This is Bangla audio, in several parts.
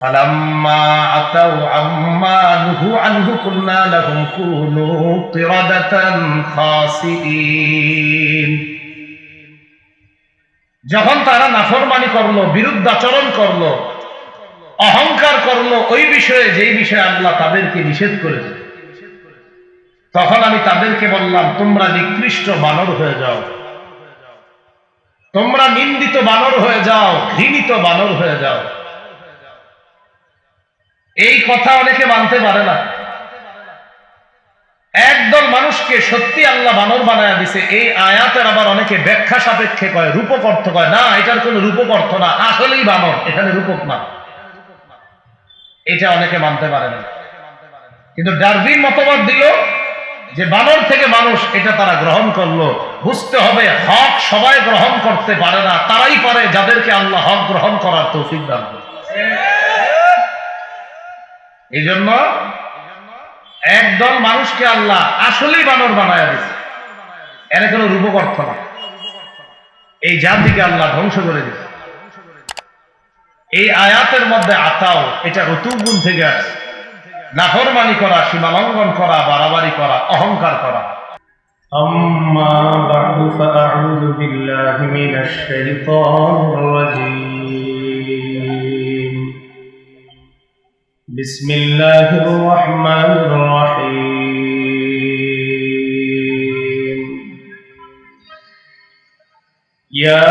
فلما عتوا عما نهوا عنه قلنا لهم كونوا قردة خاسئين যখন তারা নাফরমানি করলো বিরুদ্ধাচরণ করলো অহংকার করলো ওই বিষয়ে যেই বিষয়ে আল্লাহ তাদেরকে নিষেধ করেছে তখন আমি তাদেরকে বললাম তোমরা নিকৃষ্ট বানর হয়ে যাও তোমরা নিন্দিত বানর হয়ে যাও ঘৃণিত বানর হয়ে যাও এই কথা অনেকে মানতে পারে না। একদল মানুষকে সত্যি আল্লাহ বানর বানায় দিছে, এই আয়াতের আবার অনেকে ব্যাখ্যা সাপেক্ষে কয়, রূপক অর্থ কয়, না, এটার কোনো রূপক অর্থ না, আসলেই বানর, এখানে রূপক না। এটা অনেকে মানতে পারে না। কিন্তু ডারবিন মতবাদ দিল যে বানর থেকে মানুষ এটা তারা গ্রহণ করল, বুঝতে হবে হক সবাই গ্রহণ করতে পারে না, তারাই পারে যাদেরকে আল্লাহ হক গ্রহণ করার তৌফিক দান করে এই জন্য একদল মানুষকে আল্লাহ আসলেই বানর বানায় দিচ্ছে এর কোনো রূপক অর্থ না এই জাতিকে আল্লাহ ধ্বংস করে দিচ্ছে এই আয়াতের মধ্যে আতাও এটা ঋতুগুণ থেকে আসছে নাফরমানি করা সীমালঙ্ঘন করা বাড়াবাড়ি করা অহংকার করা أما بعد فأعوذ بالله من الشيطان الرجيم بسم الله الرحمن الرحيم. يا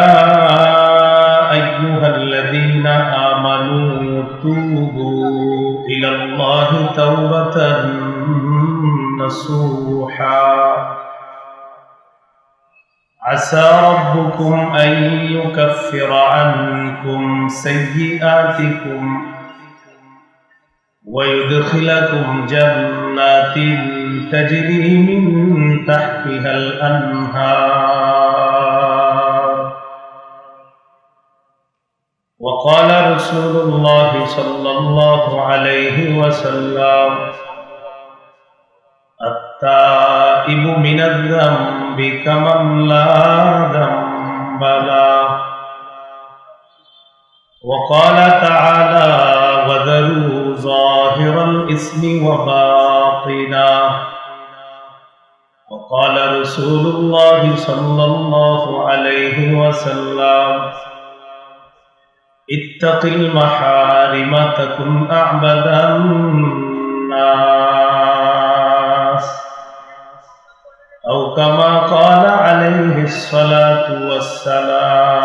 أيها الذين آمنوا توبوا إلى الله توبة نصوحا. عسى ربكم أن يكفر عنكم سيئاتكم ويدخلكم جنات تجري من تحتها الأنهار. وقال رسول الله صلى الله عليه وسلم التائب من الذنب كمن لا ذنب له. وقال تعالى وذروا ظاهر الإثم وباطنا وقال رسول الله صلى الله عليه وسلم اتق المحارم تكن أعبد الناس أو كما قال عليه الصلاة والسلام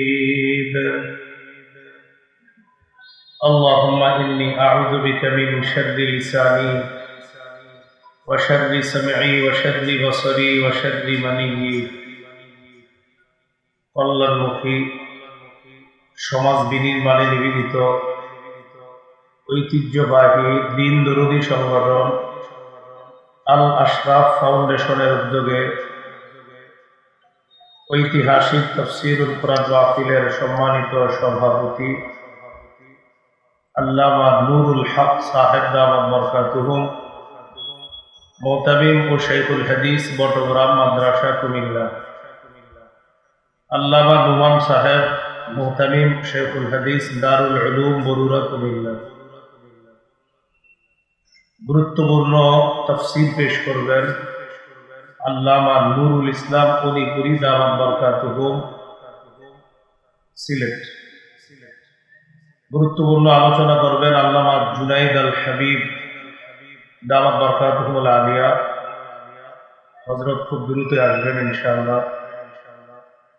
اللهم إني أعوذ بك من شر لساني وشر سمعي وشر بصري وشر مني কল্যাণমুখী সমাজ বিনির্মাণে নিবেদিত ঐতিহ্যবাহী দিন দরদি সংগঠন আল আশরাফ ফাউন্ডেশনের উদ্যোগে ঐতিহাসিক তফসিরুল কোরআন মাহফিলের সম্মানিত সভাপতি আল্লামা নুরুল হক সাহেব দামাদ বরকাতুহুম মোতাবিম ও শেখুল হাদিস বটগ্রাম মাদ্রাসা কুমিল্লা আল্লামা নুমান সাহেব মোহতামিম শেখুল হাদিস দারুল উলুম বরুরা কুমিল্লা গুরুত্বপূর্ণ তফসিল পেশ করবেন আল্লামা নুরুল ইসলাম অলিপুরি দামান বরকাতুহুম সিলেট গুরুত্বপূর্ণ আলোচনা করবেন আল্লামা জুনাইদ আল হাবিব। দামাত বরকাতুল আলিয়া। হজরত খুব দ্রুত আসবেন ইনশাআল্লাহ।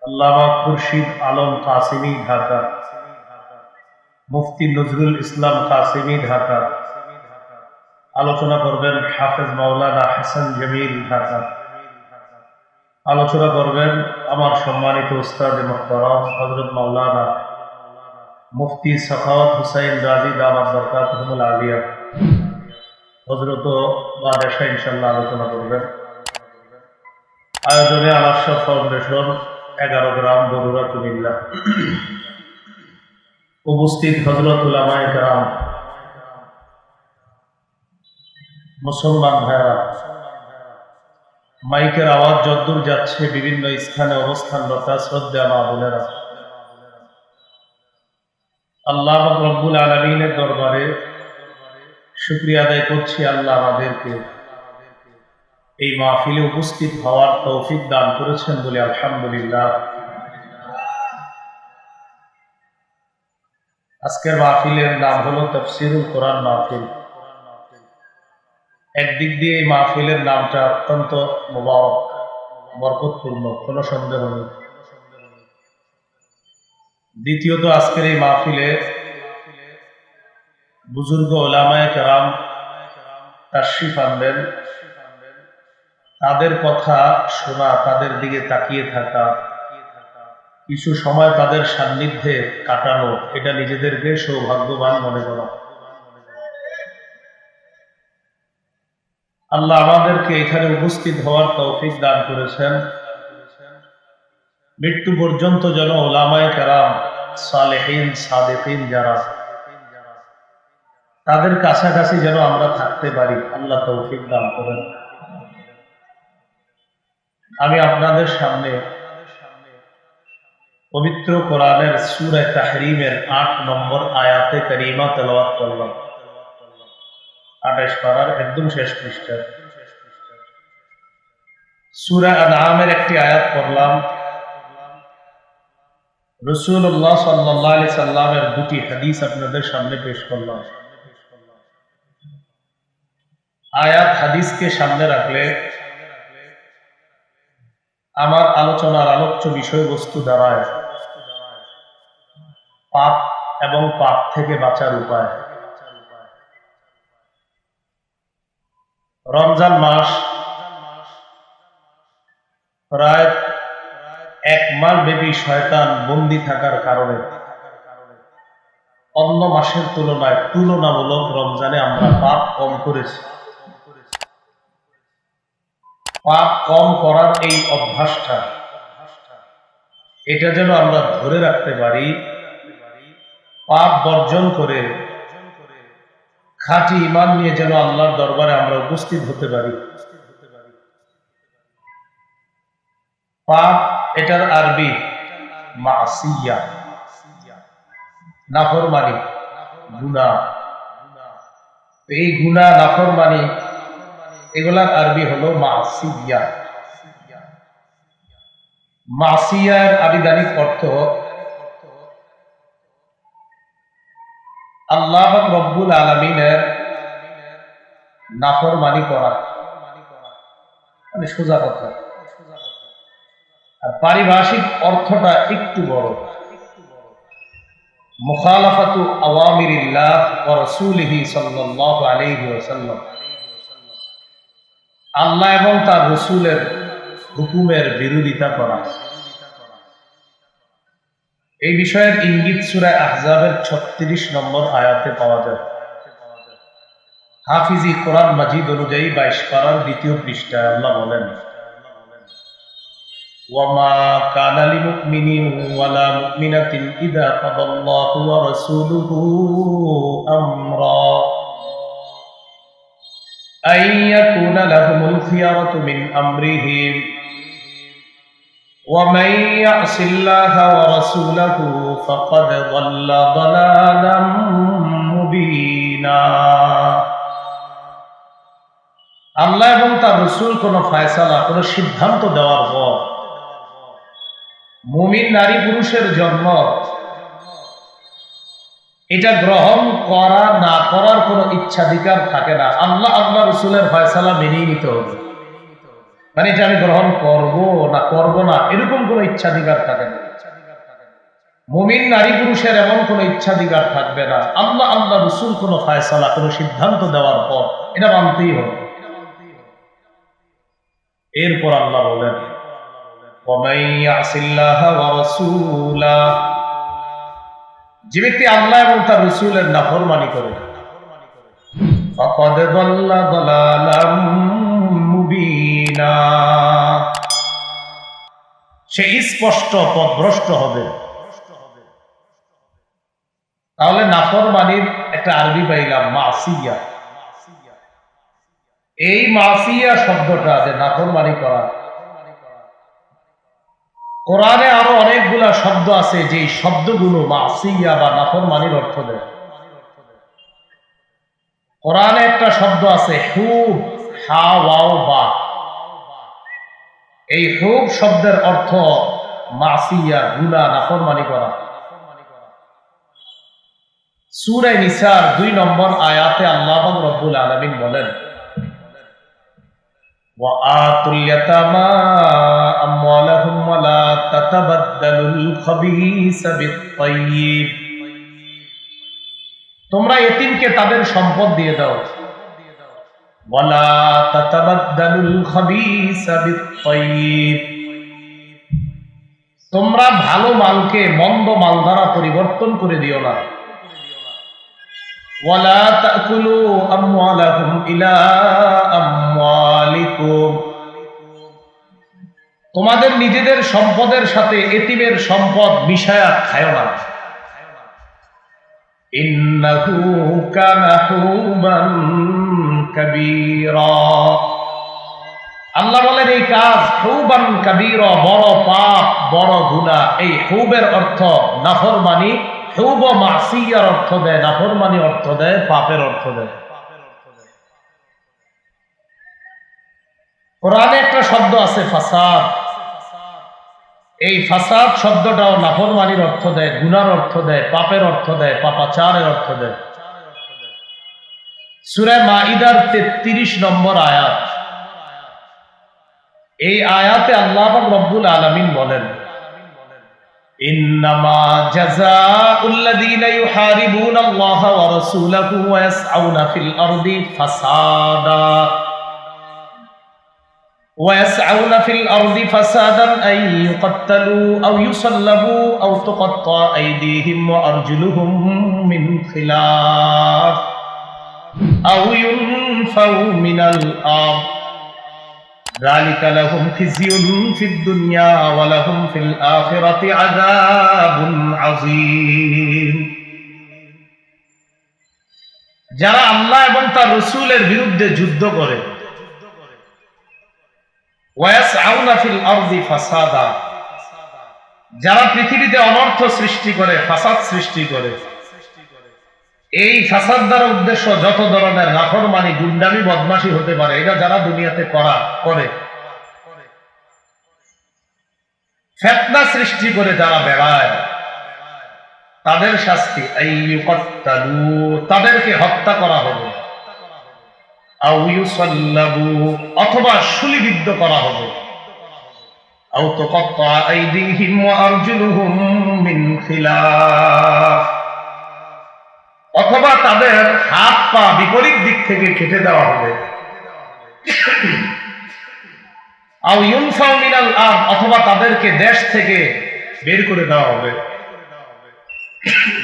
আল্লামা খুরশিদ আলম কাসিমি, ঢাকা। মুফতি নজরুল ইসলাম কাসিমি, ঢাকা। আলোচনা করবেন হাফেজ মাওলানা হাসান জামিল, ঢাকা। আলোচনা করবেন আমার সম্মানিত উস্তাদ মোহতারাম হজরত মাওলানা মুফতি সখাওয়াত হুসাইন রাজি দামাত বরকাতুল আলিয়া। হজরত বাদেশা ইনশাল্লাহ আলোচনা করবেন। আয়োজনে আলাশা ফাউন্ডেশন এগারো গ্রাম বরুরা কুমিল্লা। উপস্থিত হজরত উলামায়ে কেরাম মুসলমান ভাইরা মাইকের আওয়াজ যদ্দূর যাচ্ছে, বিভিন্ন স্থানে অবস্থানরত শ্রদ্ধা মা বোনেরা। আল্লাহ রব্বুল আলমিনের দরবারে শুক্রিয়া আদায় করছি আল্লাহ আমাদেরকে এই মাহফিলে উপস্থিত হওয়ার তৌফিক দান করেছেন বলে আলহামদুলিল্লাহ। আজকের মাহফিলের নাম হলো তফসিরুল কোরআন মাহফিল। একদিক দিয়ে এই মাহফিলের নামটা অত্যন্ত মোবারক, বরকতপূর্ণ, কোনো সন্দেহ নেই। দ্বিতীয়ত আজকের এই মাহফিলে বুজুর্গ ওলামায় কেরাম তাশরিফ আনবেন। তাদের কথা শোনা, তাদের দিকে তাকিয়ে থাকা, কিছু সময় তাদের সান্নিধ্যে কাটানো, এটা নিজেদেরকে সৌভাগ্যবান মনে করা। আল্লাহ আমাদেরকে এখানে উপস্থিত হওয়ার তৌফিক দান করেছেন। মৃত্যু পর্যন্ত যেন ওলামায় কারাম, সালেহীন, সাদেকিন যারা, তাদের কাছাকাছি যেন আমরা থাকতে পারি। আল্লাহ তৌফিক দান করেন। আমি আপনাদের সামনে পবিত্র কোরআনের সুরে তাহরিমের আট নম্বর আয়াতে করিমা তেলাওয়াত করলাম। আঠাশ পাড়ার একদম শেষ পৃষ্ঠা সুরা আনামের একটি আয়াত পড়লাম। রসুল্লাহ সাল্লাহ সাল্লামের দুটি হাদিস আপনাদের সামনে পেশ করলাম। আয়াত হাদিসকে সামনে রাখলে আমার আলোচনার আলোচ্য বিষয়বস্তু দাঁড়ায়। পাপ এবং পাপ থেকে বাঁচার উপায়। রমজান মাস প্রায় এক মাস ব্যাপী শয়তান বন্দি থাকার কারণে। অন্য মাসের তুলনায় তুলনামূলক রমজানে আমরা পাপ কম করেছি। পাপ কম করার এই অভ্যাসটা, এটা যেন আমরা ধরে রাখতে পারি, পাপ বর্জন করে, খাঁটি ইমান নিয়ে যেন আল্লাহর দরবারে আমরা উপস্থিত হতে পারি। পাপ এটার আরবি মাসিয়া। নাফরমানি। গুনা এই গুনা নাফরমানি, এগুলার আরবি হলো মাসিয়া। মাসিয়ার আবিধানিক অর্থ আল্লাহ রব্বুল আলমিনের নাফরমানি করা মানে সোজা কথা। আর পারিভাষিক অর্থটা একটু বড়। মুখালাফাতু আওয়ামিরিল্লাহ আল্লাহ এবং তার রসুলের হুকুমের বিরোধিতা করা। এই বিষয়ের ইঙ্গিত সুরায় আহজাবের ছত্রিশ নম্বর আয়াতে পাওয়া যায়। হাফিজি কোরআন মাজিদ অনুযায়ী বাইশ পাড়ার দ্বিতীয় পৃষ্ঠায় আল্লাহ বলেন وما كان لمؤمن ولا مؤمنة إذا قضى الله ورسوله أمرا أن يكون لهم الخيرة من أمرهم ومن يعص الله ورسوله فقد ضل ضلالا مبينا আল্লাহ এবং তার রসুল কোন ফায়সালা কোন সিদ্ধান্ত দেওয়ার পর মুমিন নারী পুরুষের জন্ম। এটা গ্রহণ করা, না করার কোনো ইচ্ছাধিকার থাকে না। আল্লাহ আল্লাহ রসুলের ফয়সালা মেনেই নিতে হবে। মানে এটা আমি গ্রহণ করব, না করব না, এরকম কোনো ইচ্ছাধিকার থাকে না। মুমিন নারী পুরুষের এমন কোনো ইচ্ছাধিকার থাকবে না। আল্লাহ আল্লাহ রসুল কোনো ফায়সালা, কোনো সিদ্ধান্ত দেওয়ার পর এটা মানতেই হবে। এরপর আল্লাহ বলেন وَمَن يَعْصِ اللَّهَ وَرَسُولَهُ যে ব্যক্তি আল্লাহ এবং তার রসুলের নাফরমানি করে فَقَدْ ضَلَّ ضَلَالًا مُبِينًا সে স্পষ্ট পথভ্রষ্ট হবে তাহলে নাফরমানির একটা আরবি পাইলাম মাসিয়া এই মাসিয়া শব্দটা যে নাফরমানি করা কোরআনে আরো অনেকগুলা শব্দ আছে যে শব্দগুলো মাসিয়া বা নাফরমানির অর্থ দেয় কোরআনে একটা শব্দ আছে হুব হা ওয়াও বা এই হুব শব্দের অর্থ মাসিয়া গুনা নাফরমানি করা সুরে নিসার দুই নম্বর আয়াতে আল্লাহ রব্বুল আলমিন বলেন وآتوا اليتامى أموالهم ولا تتبدلوا الخبيث بالطيب তোমরা এতিমকে তাদের সম্পদ দিয়ে দাও ওয়ালা তাতাবাদ্দালুল খাবিসা বিত-তাইয়িব তোমরা ভালো মালকে মন্দ মাল দ্বারা পরিবর্তন করে দিও না ولا تأكلوا أموالهم إلى أموالكم তোমাদের নিজেদের সম্পদের সাথে এতিমের সম্পদ মিশায়া খায় না। আল্লাহ বলেন, এই কাজ বড় পাপ, বড় গুনাহ। এই হুবের অর্থ নাফরমানি, হুব মাসিয়ার অর্থ দেয়, নাফরমানি অর্থ দেয়, পাপের অর্থ দেয়। কোরআনে একটা শব্দ আছে, ফাসাদ। এই ফাসাদ শব্দটাও নাফরমানির অর্থ দেয় গুনার অর্থ দেয় পাপের অর্থ দেয় পাপাচারের অর্থ দেয় সুরে মাইদার তেত্রিশ নম্বর আয়াত এই আয়াতে আল্লাহ রব্বুল আলমিন বলেন إنما جزاء الذين يحاربون الله ورسوله ويسعون في الأرض فسادا ويسعون في الأرض فسادا أن يقتلوا أو يصلبوا أو تقطع أيديهم وأرجلهم من خلاف أو ينفوا من الأرض ذلك لهم خزي في الدنيا ولهم في الآخرة عذاب عظيم যারা আল্লাহ এবং তার রসুলের বিরুদ্ধে যুদ্ধ করে ওয়াসআউনা ফিল আরদি যারা পৃথিবীতে অনর্থ সৃষ্টি করে, ফাসাদ সৃষ্টি করে। এই ফাসাদ দ্বারা উদ্দেশ্য যত ধরনের নাফরমানি, গুন্ডামি, বদমাশি হতে পারে, এটা যারা দুনিয়াতে করা, করে। ফেতনা সৃষ্টি করে যারা বেড়ায়, তাদের শাস্তি এই তাদেরকে হত্যা করা হবে। অথবা শুলিবিদ্ধ করা হবে। অথবা তাদের হাত পা বিপরীত দিক থেকে কেটে দেওয়া হবে। অথবা তাদেরকে দেশ থেকে বের করে দেওয়া হবে।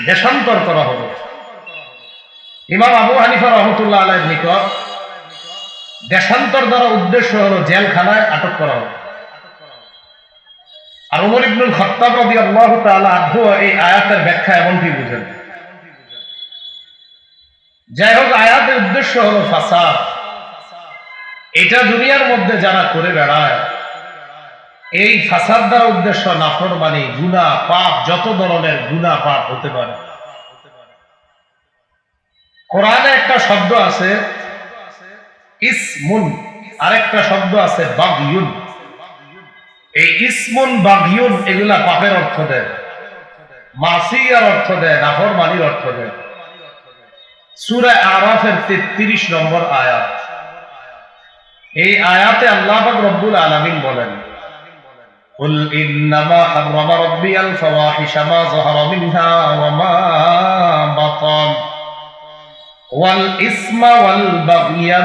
দেশান্তর করা হবে। ইমাম আবু হানিফা রহমতুল্লাহ আলাইর নিকট দেশান্তর দ্বারা উদ্দেশ্য হলো জেলখানায় আটক করা আর উমর ইবনুল খত্তাব রাদিয়াল্লাহু তাআলা আনহু এই আয়াতের ব্যাখ্যা এমনটি বুঝেন। যাই হোক, আয়াতের উদ্দেশ্য হলো ফাসাদ। এটা দুনিয়ার মধ্যে যারা করে বেড়ায়, এই ফাসাদ দ্বারা উদ্দেশ্য নাফরমানি গুনা পাপ, যত ধরনের গুনা পাপ হতে পারে। কোরআনে একটা শব্দ আছে ইসমুন আরেকটা শব্দ আছে বাগিউন এই ইসমুন বাগিউন এগুলা পাপের অর্থ দেয় মাসিয়ার অর্থ দেয় নাফরমানির অর্থ দেয় সুরা আরাফের তেত্রিশ নম্বর আয়াত এই আয়াতে আল্লাহ পাক রব্বুল আলামিন বলেন قل إنما حرم ربي الفواحش ما ظهر منها وما بطن ওয়াল ইসমা ওয়াল বাগিয়া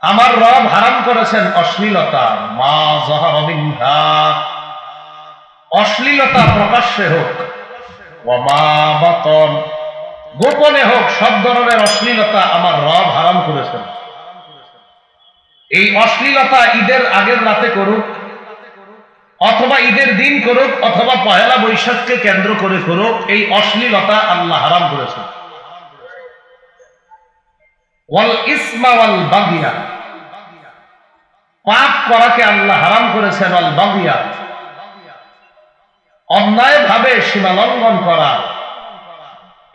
আমার রব হারাম করেছেন অশ্লীলতা। মা যাহারা মিনহা। অশ্লীলতা প্রকাশ্যে হোক ওয়ামা গোপনে হোক, সব ধরনের অশ্লীলতা আমার রব হারাম করেছেন। এই অশ্লীলতা ঈদের আগের রাতে করুক অথবা ঈদের দিন করুক অথবা পয়লা বৈশাখকে কেন্দ্র করে করুক, এই অশ্লীলতা আল্লাহ হারাম করেছেন। পাপ করাকে আল্লাহ হারাম করেছেন, ওয়াল বাগিয়া। অন্যায় ভাবে সীমা লঙ্ঘন করা,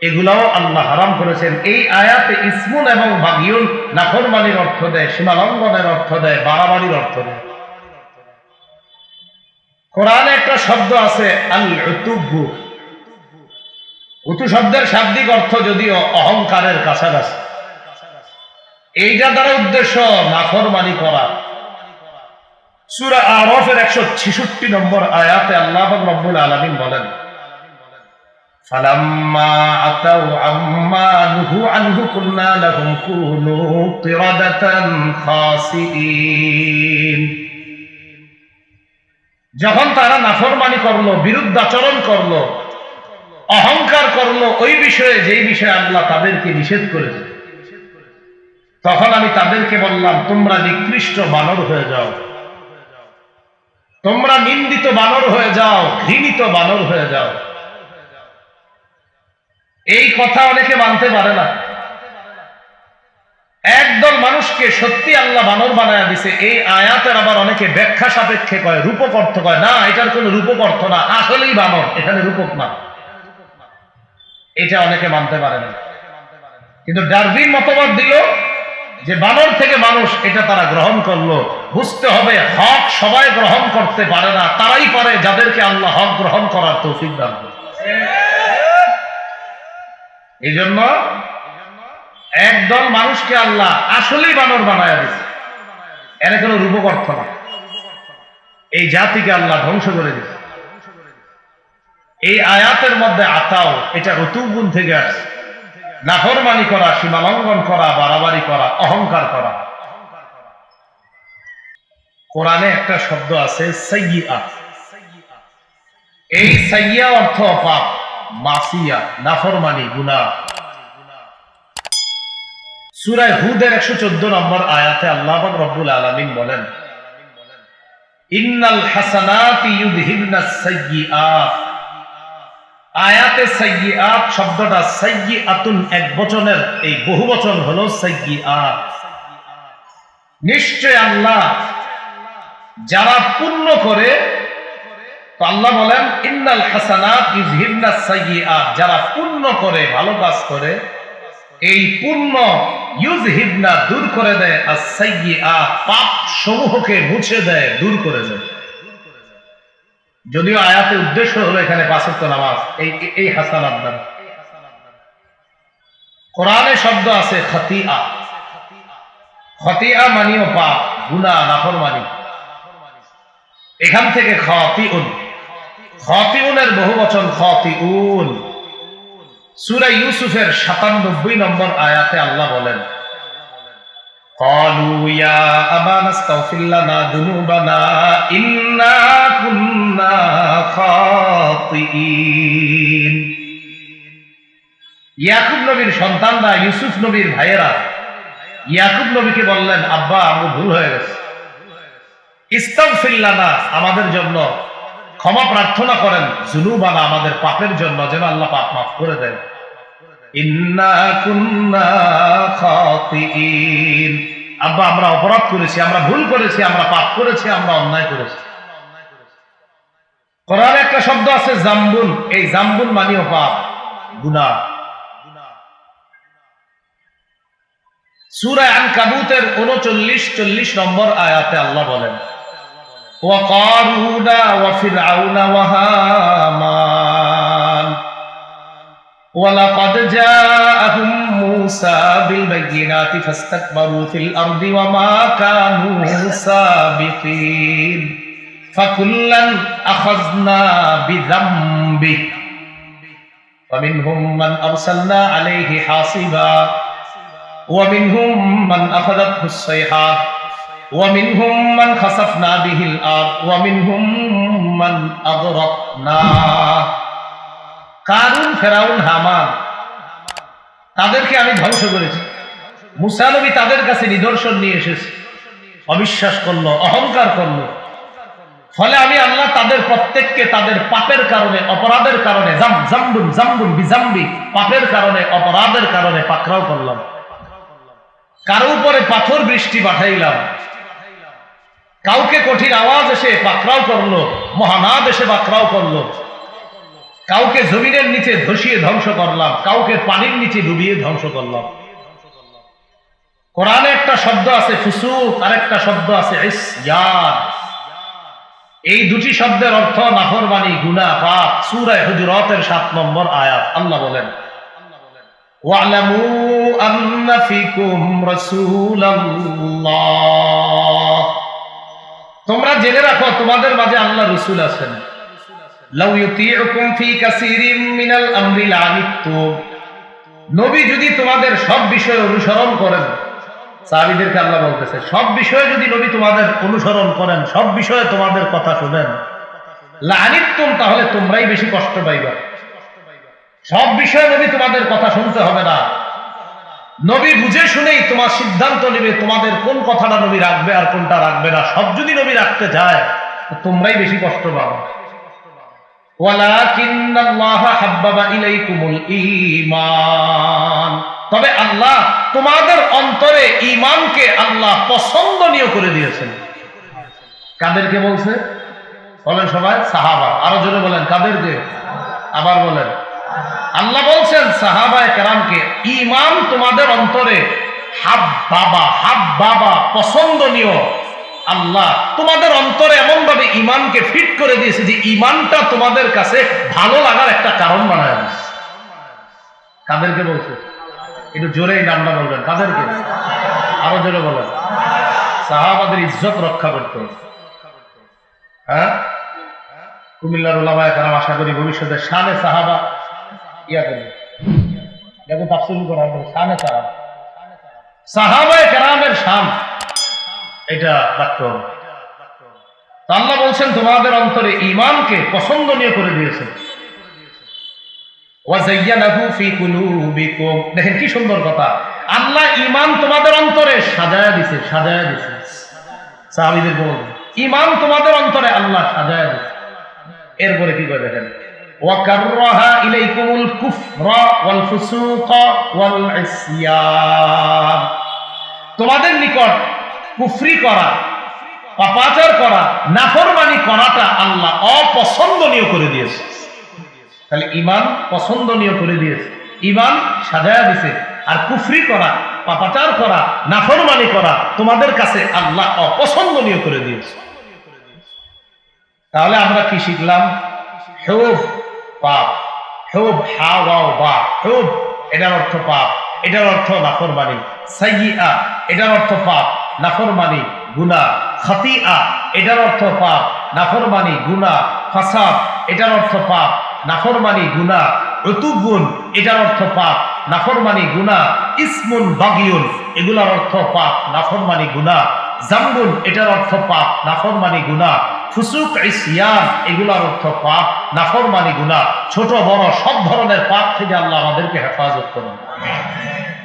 এগুলাও আল্লাহ হারাম করেছেন। এই আয়াতে ইসমুন এবং বাগিউন নাফরমানির অর্থ দেয়, সীমা লঙ্ঘনের অর্থ দেয়, বাড়াবাড়ির অর্থ দেয়। কোরআনে একটা শব্দ আছে আল উতুব্বু উতু শব্দের শাব্দিক অর্থ যদিও অহংকারের কাছাকাছি এইটা দ্বারা উদ্দেশ্য নাফরমানি করা সুরা আরফের একশো ছিষট্টি নম্বর আয়াতে আল্লাহ রব্বুল আলমিন বলেন فلما أتوا عما نهوا عنه قلنا لهم كونوا قردة خاسئين যখন তারা নাফরমানি করল, বিরুদ্ধাচরণ করল, অহংকার করল, ওই বিষয়ে, যেই বিষয়ে আল্লাহ তাদেরকে নিষেধ করেছে, তখন আমি তাদেরকে বললাম, তোমরা নিকৃষ্ট বানর হয়ে যাও। তোমরা নিন্দিত বানর হয়ে যাও, ঘৃণিত বানর হয়ে যাও। এই কথা অনেকে মানতে পারে না। একদল মানুষকে সত্যি আল্লাহ বানর বানায় দিছে। এই আয়াতের আবার অনেকে ব্যাখ্যা সাপেক্ষে কয় রূপক অর্থ কয়, না, এটার কোনো রূপক অর্থ না, আসলেই বানর, এখানে রূপক না। এটা অনেকে মানতে পারে না। কিন্তু ডারবিন মতবাদ দিল যে বানর থেকে মানুষ, এটা তারা গ্রহণ করল। বুঝতে হবে, হক সবাই গ্রহণ করতে পারে না, তারাই পারে যাদেরকে আল্লাহ হক গ্রহণ করার দান করে এই জন্য একদল মানুষকে আল্লাহ আসলেই বানর বানায় দিচ্ছে এর কোনো রূপক অর্থ না এই জাতিকে আল্লাহ ধ্বংস করে দিচ্ছে এই আয়াতের মধ্যে আতাও এটা ঋতুগুণ থেকে আসছে। নাফরমানি করা, সীমালঙ্ঘন করা, বাড়াবাড়ি করা, অহংকার করা। কোরআনে একটা শব্দ আছে এই সাইয়্যা অর্থ পাপ, মাসিয়া, নাফরমানি, গুনাহ। সুরায় হুদের একশো চোদ্দ নম্বর আয়াতে আল্লাহ রব্বুল আলামিন বলেন, ইন্নাল হাসানাতি সাইয়্যাত আয়াতে শব্দটা এক বচনের, এই বহু বচন হলো নিশ্চয় আল্লাহ যারা পূর্ণ করে, তো আল্লাহ বলেন, ইন্নাল হাসানাত ইউযহিবনাস সাইয়্যাত যারা পূর্ণ করে, ভালো কাজ করে এই পূর্ণ ইউজহিবনা দূর করে দেয় আর সাইয়্যা পাপ সমূহকে মুছে দেয়, দূর করে দেয়। যদিও আয়াতের উদ্দেশ্য হলো এখানে পাঁচত্ব নামাজ, এই এই হাসান আব্দার কোরআনে শব্দ আছে খতিয়া খতিয়া মানিও পাপ গুনা নাফর মানি এখান থেকে খতিউন। খতিউনের বহু বচন খতিউন। সুরা ইউসুফের সাতানব্বই নম্বর আয়াতে আল্লাহ বলেন قالوا يا أبانا استغفر لنا ذنوبنا إنا كنا خاطئين ইয়াকুব নবীর সন্তানরা ইউসুফ নবীর ভাইয়েরা ইয়াকুব নবীকে বললেন আব্বা আমি ভুল হয়ে গেছে ইস্তাগফিরলানা আমাদের জন্য ক্ষমা প্রার্থনা করেন জুনুবানা আমাদের পাপের জন্য যেন আল্লাহ পাপ মাফ করে দেন। আব্বা, আমরা অপরাধ করেছি, আমরা ভুল করেছি, আমরা পাপ করেছি, আমরা অন্যায় করেছি। একটা শব্দ আছে, জাম্বুন। এই জাম্বুন মানিও পাপ, গুনাহ। সুরা আন কাবুতের উনচল্লিশ চল্লিশ নম্বর আয়াতে আল্লাহ বলেন وقارون وفرعون وهامان. ولقد جاءهم موسى بالبينات فاستكبروا في الأرض وما كانوا سابقين. فكلا أخذنا بذنبه. فمنهم من أرسلنا عليه حاصبا. ومنهم من أخذته الصيحة. ومنهم من خسفنا به الأرض ومنهم من أغرقنا কারুন ফেরাউন হামান তাদেরকে আমি ধ্বংস করেছি মুসা নবী তাদের কাছে নিদর্শন নিয়ে এসেছে অবিশ্বাস করলো অহংকার করলো ফলে আমি আল্লাহ তাদের প্রত্যেককে তাদের পাপের কারণে অপরাধের কারণে জাম জাম্বুন জাম্বুন বিজাম্বি পাপের কারণে অপরাধের কারণে পাকড়াও করলাম কারো উপরে পাথর বৃষ্টি পাঠাইলাম কাউকে কঠিন আওয়াজ এসে পাকড়াও করল, মহানাদ এসে পাকড়াও করল। কাউকে জমিনের নিচে ধসিয়ে ধ্বংস করলাম, কাউকে পানির নিচে ডুবিয়ে ধ্বংস করলাম। কোরআনে একটা শব্দ আছে ফুসু আর একটা শব্দ আছে এই দুটি শব্দের অর্থ নাফরমানি গুনা পাপ। সুরায় হুজুরতের সাত নম্বর আয়াত, আল্লাহ বলেন, ওয়ালামু আন্না ফিকুম রাসূলুল্লাহ। তোমরা জেনে রাখো, তোমাদের মাঝে আল্লাহ রসুল আছেন। নবী যদি তোমাদের সব বিষয় অনুসরণ করেন, সাহাবীদেরকে আল্লাহ বলতেছে, সব বিষয়ে যদি নবী তোমাদের অনুসরণ করেন, সব বিষয়ে তোমাদের কথা শুনেন। লানিতুম তাহলে তোমরাই বেশি কষ্ট পাইবা। সব বিষয়ে নবী তোমাদের কথা শুনতে হবে না। নবী বুঝে শুনেই তোমার সিদ্ধান্ত নেবে তোমাদের কোন কথাটা নবী রাখবে আর কোনটা রাখবে না। সব যদি নবী রাখতে তো তোমরাই বেশি কষ্ট পাবে। তবে আল্লাহ তোমাদের অন্তরে ইমানকে আল্লাহ পছন্দনীয় করে দিয়েছেন। কাদেরকে বলছে? বলেন সবাই, সাহাবা। আরও জোরে বলেন, কাদেরকে? আবার বলেন। আল্লাহ বলছেন, সাহাবায় কেরামকে ইমান তোমাদের অন্তরে হাব বাবা হাব বাবা পছন্দনীয়। আল্লাহ, তোমাদের অন্তরে এমন ভাবে ইমানকে ফিট করে দিয়েছে যে ইমানটা তোমাদের কাছে ভালো লাগার একটা কারণ বানায় দিচ্ছে কাদেরকে বলছে? একটু জোরে নামটা বলবেন, কাদেরকে? আরও জোরে বলেন। সাহাবাদের ইজ্জত রক্ষা করতে হ্যাঁ? কুমিল্লার ওলামায় কারাম আশা করি ভবিষ্যতে শানে সাহাবা ইয়া করবে তাফসিল করা সাহাবায়ে কেরামের শান। এটা বলছেন, তোমাদের অন্তরে ঈমানকে পছন্দনীয় করে কুলুবিকুম। দেখেন কি সুন্দর কথা। আল্লাহ ঈমান তোমাদের অন্তরে সাজায়া দিছে সাজায়া দিছে। সাহাবীদের বলবেন ঈমান তোমাদের অন্তরে আল্লাহ সাজায়া দিছে। এরপরে কি করে দেখেন? তোমাদের নিকট কুফরি করা, পাপাচার করা, নাফরমানি করাটা আল্লাহ অপছন্দনীয় করে দিয়েছে। তাহলে ইমান পছন্দনীয় করে দিয়েছে। ইমান সাজায়া দিছে। আর কুফরি করা, পাপাচার করা, নাফরমানি করা তোমাদের কাছে আল্লাহ অপছন্দনীয় করে দিয়েছে। তাহলে আমরা কি শিখলাম? হেউব পাপ। হেউব হা ওয়াও বা। হেউব এটার অর্থ পাপ। এটার অর্থ নাফরমানি। সাইয়িআ, এটার অর্থ পাপ। নাফরমানি গুনা খাতিআ, এটার অর্থ পাপ। নাফরমানি গুনা ফাসাদ, এটার অর্থ পাপ। নাফরমানি গুনা উতুগুন এটার অর্থ পাপ। নাফরমানি গুনা ইসমুন বাগিউন এগুলার অর্থ পাপ। নাফরমানি গুনা জাম্বুন, এটার অর্থ পাপ নাফর নাফরমানি গুণা ফুসুক ইসিয়ান এগুলার অর্থ পাপ নাফর নাফরমানি গুণা ছোট বড়, সব ধরনের পাপ থেকে আল্লাহ আমাদেরকে হেফাজত করুন।